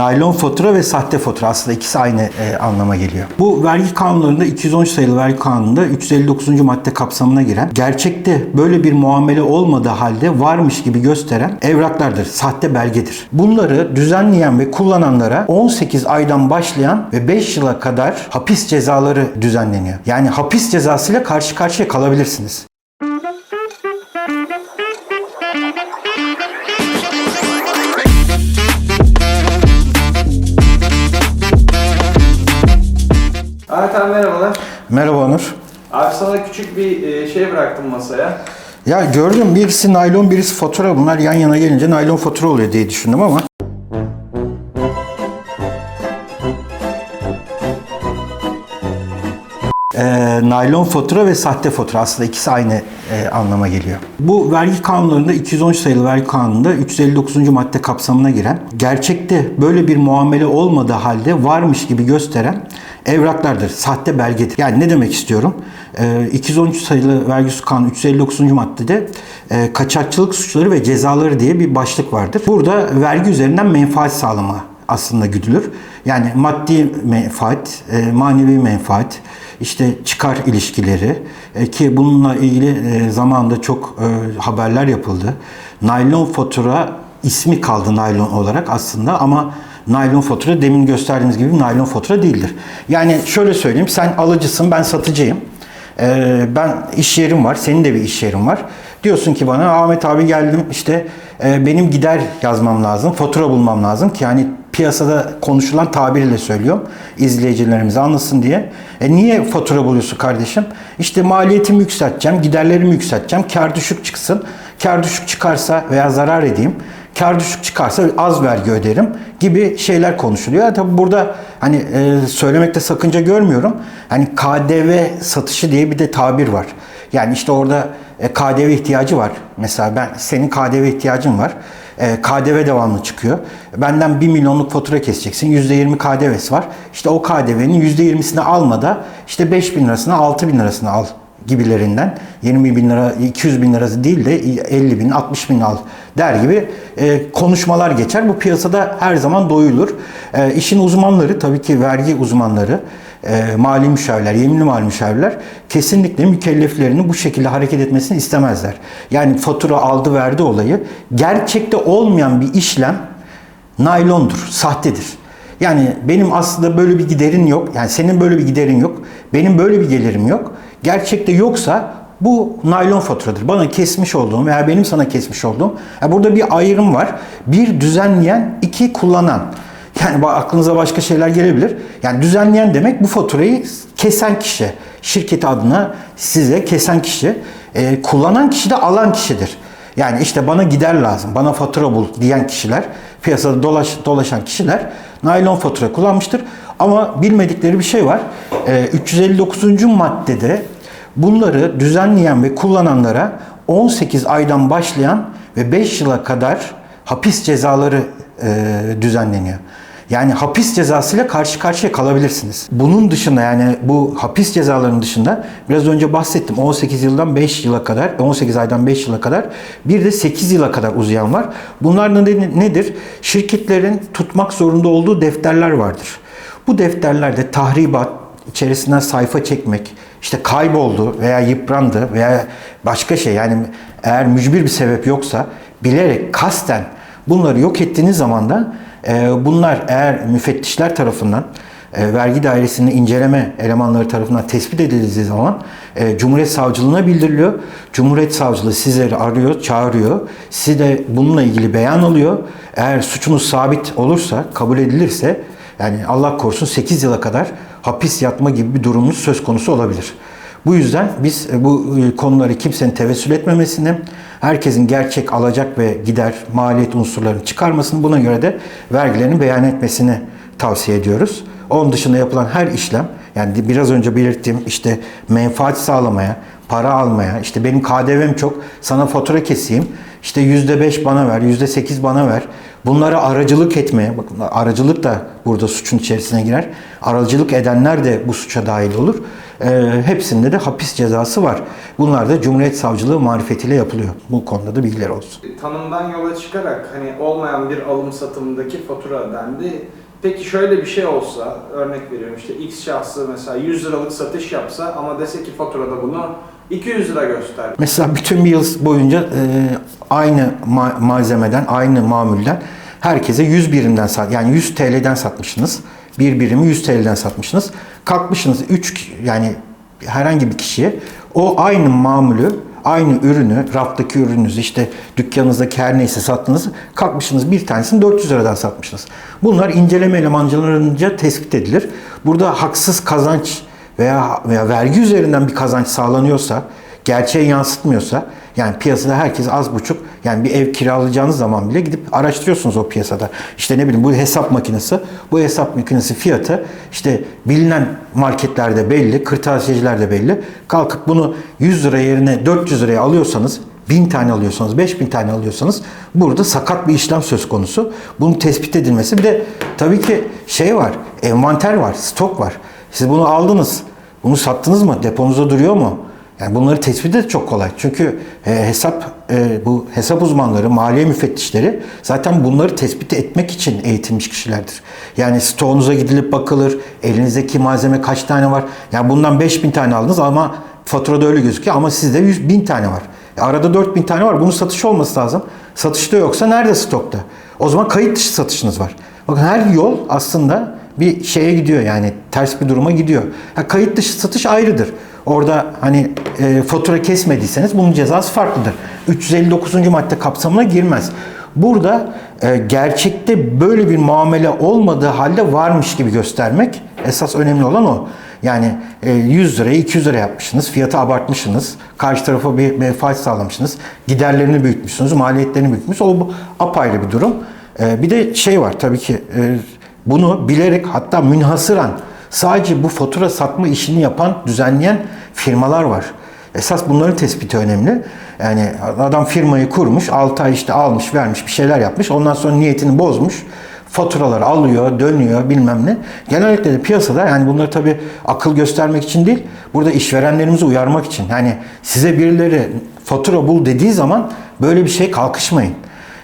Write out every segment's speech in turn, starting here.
naylon fatura ve sahte fatura aslında ikisi aynı e, anlama geliyor. Bu vergi kanunlarında 213 sayılı vergi kanununda 359. madde kapsamına giren gerçekte böyle bir muamele olmadığı halde varmış gibi gösteren evraklardır. Sahte belgedir. Bunları düzenleyen ve kullananlara 18 aydan başlayan ve 5 yıla kadar hapis cezaları düzenleniyor. Yani hapis cezasıyla karşı karşıya kalabilirsiniz. Ahmet abi merhabalar. Merhaba Onur. Abi sana küçük bir e, şey bıraktım masaya. Ya gördüm birisi naylon birisi fatura bunlar yan yana gelince naylon fatura oluyor diye düşündüm ama Ee, naylon fatura ve sahte fatura aslında ikisi aynı e, anlama geliyor. Bu vergi kanunlarında 213 sayılı vergi kanununda 359. madde kapsamına giren gerçekte böyle bir muamele olmadığı halde varmış gibi gösteren evraklardır. Sahte belgedir. Yani ne demek istiyorum? Ee, 213 sayılı vergi kanunu 359. maddede e, kaçakçılık suçları ve cezaları diye bir başlık vardır. Burada vergi üzerinden menfaat sağlama aslında güdülür. Yani maddi menfaat, e, manevi menfaat, işte çıkar ilişkileri e, ki bununla ilgili e, zamanında çok e, haberler yapıldı. Naylon fatura ismi kaldı naylon olarak aslında ama naylon fatura demin gösterdiğimiz gibi naylon fatura değildir. Yani şöyle söyleyeyim sen alıcısın ben satıcıyım. Ee, ben iş yerim var, senin de bir iş yerin var. Diyorsun ki bana Ahmet abi geldim işte e, benim gider yazmam lazım, fatura bulmam lazım ki yani piyasada konuşulan tabirle söylüyorum izleyicilerimiz anlasın diye. E niye fatura buluyorsun kardeşim? İşte maliyetimi yükselteceğim, giderlerimi yükselteceğim, kar düşük çıksın. Kar düşük çıkarsa veya zarar edeyim, kar düşük çıkarsa az vergi öderim gibi şeyler konuşuluyor. Yani tabii burada hani e, söylemekte sakınca görmüyorum. Hani KDV satışı diye bir de tabir var. Yani işte orada e, KDV ihtiyacı var. Mesela ben senin KDV ihtiyacın var. E, KDV devamlı çıkıyor. Benden 1 milyonluk fatura keseceksin. %20 KDV'si var. İşte o KDV'nin %20'sini alma da işte 5 bin lirasını 6 bin lirasını al gibilerinden 20 bin lira 200 bin lirası değil de 50 bin 60 bin al der gibi e, konuşmalar geçer. Bu piyasada her zaman doyulur. E, işin uzmanları tabii ki vergi uzmanları e, mali müşavirler, yeminli mali müşavirler kesinlikle mükelleflerinin bu şekilde hareket etmesini istemezler. Yani fatura aldı verdi olayı gerçekte olmayan bir işlem naylondur, sahtedir. Yani benim aslında böyle bir giderin yok. Yani senin böyle bir giderin yok. Benim böyle bir gelirim yok. Gerçekte yoksa bu naylon faturadır. Bana kesmiş olduğum veya benim sana kesmiş olduğum. Yani burada bir ayrım var. Bir düzenleyen, iki kullanan. Yani aklınıza başka şeyler gelebilir. Yani düzenleyen demek bu faturayı kesen kişi. Şirketi adına size kesen kişi. Ee, kullanan kişi de alan kişidir. Yani işte bana gider lazım, bana fatura bul diyen kişiler, piyasada dolaş, dolaşan kişiler naylon fatura kullanmıştır. Ama bilmedikleri bir şey var. Ee, 359. maddede bunları düzenleyen ve kullananlara 18 aydan başlayan ve 5 yıla kadar hapis cezaları e, düzenleniyor. Yani hapis cezasıyla karşı karşıya kalabilirsiniz. Bunun dışında yani bu hapis cezalarının dışında biraz önce bahsettim 18 yıldan 5 yıla kadar 18 aydan 5 yıla kadar bir de 8 yıla kadar uzayan var. Bunlar nedir? Şirketlerin tutmak zorunda olduğu defterler vardır. Bu defterlerde tahribat, içerisinden sayfa çekmek, işte kayboldu veya yıprandı veya başka şey yani eğer mücbir bir sebep yoksa bilerek kasten bunları yok ettiğiniz zaman da e, bunlar eğer müfettişler tarafından e, vergi dairesinin inceleme elemanları tarafından tespit edildiği zaman e, Cumhuriyet Savcılığına bildiriliyor. Cumhuriyet Savcılığı sizleri arıyor, çağırıyor. Size de bununla ilgili beyan alıyor. Eğer suçunuz sabit olursa, kabul edilirse yani Allah korusun 8 yıla kadar hapis yatma gibi bir durumunuz söz konusu olabilir. Bu yüzden biz e, bu e, konuları kimsenin tevessül etmemesini, herkesin gerçek alacak ve gider maliyet unsurlarını çıkarmasını, buna göre de vergilerini beyan etmesini tavsiye ediyoruz. Onun dışında yapılan her işlem, yani biraz önce belirttiğim işte menfaat sağlamaya, para almaya, işte benim KDV'm çok, sana fatura keseyim, İşte %5 bana ver, %8 bana ver. Bunlara aracılık etmeye, bakın aracılık da burada suçun içerisine girer. Aracılık edenler de bu suça dahil olur. Ee, hepsinde de hapis cezası var. Bunlar da Cumhuriyet Savcılığı marifetiyle yapılıyor. Bu konuda da bilgiler olsun. Tanımdan yola çıkarak hani olmayan bir alım satımdaki fatura dendi. Peki şöyle bir şey olsa, örnek veriyorum işte X şahsı mesela 100 liralık satış yapsa ama dese ki faturada bunu 200 lira göster. Mesela bütün bir yıl boyunca e, aynı ma- malzemeden, aynı mamulden herkese 100 birimden sat, yani 100 TL'den satmışsınız. Bir birimi 100 TL'den satmışsınız. Kalkmışsınız 3 yani herhangi bir kişiye o aynı mamulü, aynı ürünü, raftaki ürününüzü işte dükkanınızdaki her neyse sattınız. Kalkmışsınız bir tanesini 400 liradan satmışsınız. Bunlar inceleme elemanlarınca tespit edilir. Burada haksız kazanç veya, veya vergi üzerinden bir kazanç sağlanıyorsa, gerçeği yansıtmıyorsa, yani piyasada herkes az buçuk, yani bir ev kiralayacağınız zaman bile gidip araştırıyorsunuz o piyasada. İşte ne bileyim bu hesap makinesi, bu hesap makinesi fiyatı işte bilinen marketlerde belli, kırtasiyecilerde belli. Kalkıp bunu 100 lira yerine 400 liraya alıyorsanız 1000 tane alıyorsanız, 5000 tane alıyorsanız burada sakat bir işlem söz konusu. Bunun tespit edilmesi. Bir de tabii ki şey var, envanter var, stok var. Siz bunu aldınız, bunu sattınız mı? Deponuzda duruyor mu? Yani bunları tespit de çok kolay. Çünkü e, hesap e, bu hesap uzmanları, maliye müfettişleri zaten bunları tespit etmek için eğitilmiş kişilerdir. Yani stoğunuza gidilip bakılır, elinizdeki malzeme kaç tane var. Yani bundan 5000 tane aldınız ama faturada öyle gözüküyor ama sizde 100 bin tane var. E, arada 4000 tane var. Bunun satış olması lazım. Satışta yoksa nerede stokta? O zaman kayıt dışı satışınız var. Bakın her yol aslında bir şeye gidiyor yani ters bir duruma gidiyor. Ha, kayıt dışı satış ayrıdır. Orada hani e, fatura kesmediyseniz bunun cezası farklıdır. 359. madde kapsamına girmez. Burada e, gerçekte böyle bir muamele olmadığı halde varmış gibi göstermek esas önemli olan o. Yani e, 100 liraya 200 lira yapmışsınız, fiyatı abartmışsınız, karşı tarafa bir menfaat sağlamışsınız, giderlerini büyütmüşsünüz, maliyetlerini büyütmüşsünüz. O bu apayrı bir durum. E, bir de şey var tabii ki e, bunu bilerek hatta münhasıran sadece bu fatura satma işini yapan, düzenleyen firmalar var. Esas bunların tespiti önemli. Yani adam firmayı kurmuş, 6 ay işte almış, vermiş, bir şeyler yapmış. Ondan sonra niyetini bozmuş. Faturaları alıyor, dönüyor bilmem ne. Genellikle de piyasada yani bunları tabii akıl göstermek için değil, burada işverenlerimizi uyarmak için. Yani size birileri fatura bul dediği zaman böyle bir şey kalkışmayın.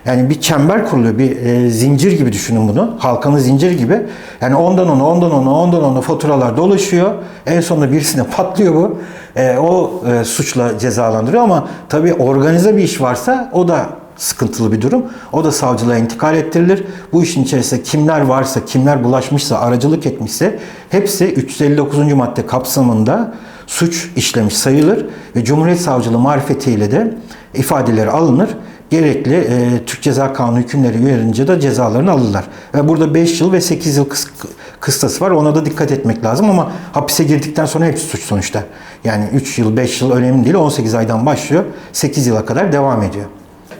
Yani bir çember kuruluyor, bir e, zincir gibi düşünün bunu. Halkanın zincir gibi. Yani ondan ona, ondan ona, ondan ona faturalar dolaşıyor. En sonunda birisine patlıyor bu. E, o e, suçla cezalandırıyor ama tabii organize bir iş varsa o da sıkıntılı bir durum. O da savcılığa intikal ettirilir. Bu işin içerisinde kimler varsa, kimler bulaşmışsa, aracılık etmişse hepsi 359. madde kapsamında suç işlemiş sayılır ve Cumhuriyet Savcılığı marifetiyle de ifadeleri alınır gerekli e, Türk Ceza Kanunu hükümleri uyarınca da cezalarını alırlar. Ve burada 5 yıl ve 8 yıl kıs, kıstası var. Ona da dikkat etmek lazım ama hapise girdikten sonra hepsi suç sonuçta. Yani 3 yıl, 5 yıl önemli değil. 18 aydan başlıyor. 8 yıla kadar devam ediyor.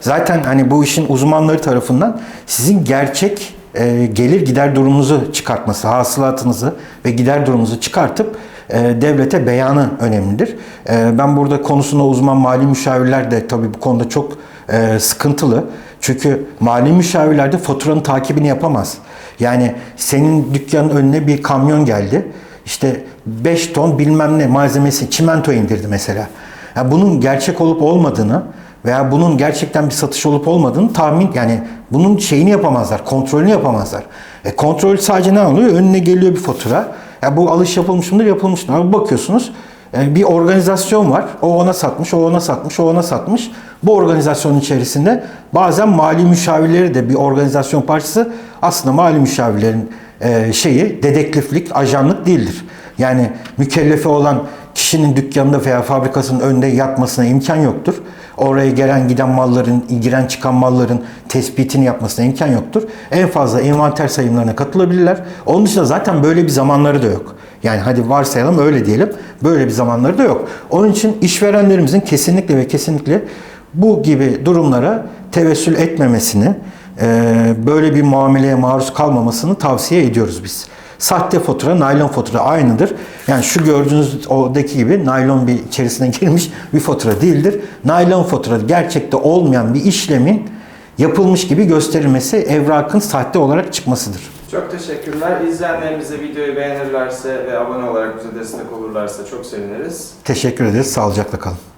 Zaten hani bu işin uzmanları tarafından sizin gerçek e, gelir gider durumunuzu çıkartması, hasılatınızı ve gider durumunuzu çıkartıp devlete beyanı önemlidir. E, ben burada konusunda uzman mali müşavirler de tabii bu konuda çok e, sıkıntılı. Çünkü mali müşavirler de faturanın takibini yapamaz. Yani senin dükkanın önüne bir kamyon geldi. İşte 5 ton bilmem ne malzemesi, çimento indirdi mesela. Yani bunun gerçek olup olmadığını veya bunun gerçekten bir satış olup olmadığını tahmin yani bunun şeyini yapamazlar, kontrolünü yapamazlar. E, kontrol sadece ne oluyor? Önüne geliyor bir fatura. Ya bu alış yapılmış mıdır? Yapılmış mıdır? Ama bakıyorsunuz e, bir organizasyon var. O ona satmış, o ona satmış, o ona satmış. Bu organizasyonun içerisinde bazen mali müşavirleri de bir organizasyon parçası aslında mali müşavirlerin e, şeyi dedektiflik, ajanlık değildir. Yani mükellefe olan kişinin dükkanında veya fabrikasının önünde yatmasına imkan yoktur. Oraya gelen giden malların, giren çıkan malların tespitini yapmasına imkan yoktur. En fazla envanter sayımlarına katılabilirler. Onun dışında zaten böyle bir zamanları da yok. Yani hadi varsayalım öyle diyelim. Böyle bir zamanları da yok. Onun için işverenlerimizin kesinlikle ve kesinlikle bu gibi durumlara tevessül etmemesini, böyle bir muameleye maruz kalmamasını tavsiye ediyoruz biz. Sahte fatura, naylon fatura aynıdır. Yani şu gördüğünüz oradaki gibi naylon bir içerisine girmiş bir fatura değildir. Naylon fatura gerçekte olmayan bir işlemin yapılmış gibi gösterilmesi evrakın sahte olarak çıkmasıdır. Çok teşekkürler. İzleyenlerimiz de videoyu beğenirlerse ve abone olarak bize destek olurlarsa çok seviniriz. Teşekkür ederiz. Sağlıcakla kalın.